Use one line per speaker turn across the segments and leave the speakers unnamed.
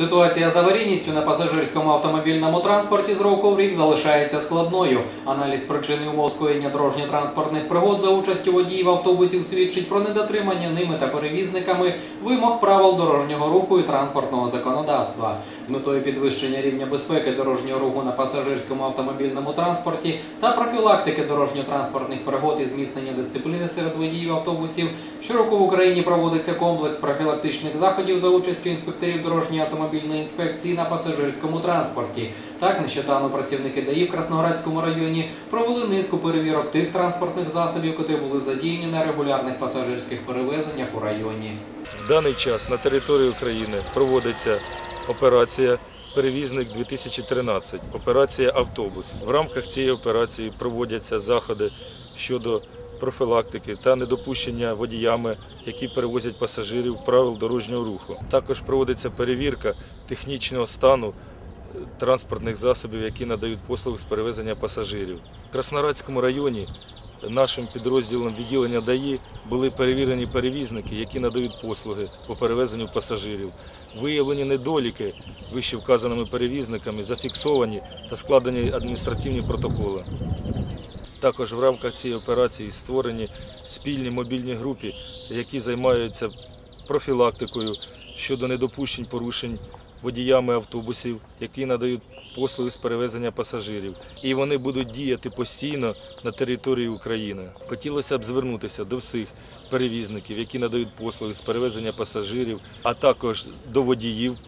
Ситуація з аварійністю на пасажирському автомобільному транспорті з року в рік залишається складною. Аналіз причин і умов скоєння дорожньо-транспортних пригод за участю водіїв автобусів свідчить про недотримання ними та перевізниками вимог правил дорожнього руху і транспортного законодавства. З метою підвищення рівня безпеки дорожнього руху на пасажирському автомобільному транспорті та профілактики дорожньо-транспортних пригод і зміцнення дисципліни серед водіїв автобусів щороку в Україні проводиться комплекс профілактичних заходів за участю інспекторів дорожньої автомобільної інспекції на пасажирському транспорті. Так, нещодавно працівники ДАІ в Красноградському районі провели низку перевірок тих транспортних засобів, котрі були задіяні на регулярних пасажирських перевезеннях у районі.
В даний час на території України проводиться операція Перевізник 2013, операція Автобус. В рамках цієї операції проводяться заходи щодо профілактики та недопущення водіями, які перевозять пасажирів правил дорожнього руху. Також проводиться перевірка технічного стану е, транспортних засобів, які надають послуги з перевезення пасажирів. В Краснодарському районі нашим підрозділом відділення ДАІ були перевірені перевізники, які надають послуги по перевезенню пасажирів. Виявлені недоліки вище вказаними перевізниками, зафіксовані та складені адміністративні протоколи. Також в рамках цієї операції створені спільні мобільні групи, які займаються профілактикою щодо недопущень порушень водіями автобусів, які надають послуги з перевезення пасажирів. І вони будуть діяти постійно на території України. Хотілося б звернутися до всіх перевізників, які надають послуги з перевезення пасажирів, а також до водіїв,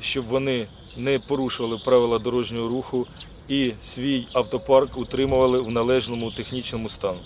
щоб вони не порушували правила дорожнього руху і свій автопарк утримували в належному технічному стані.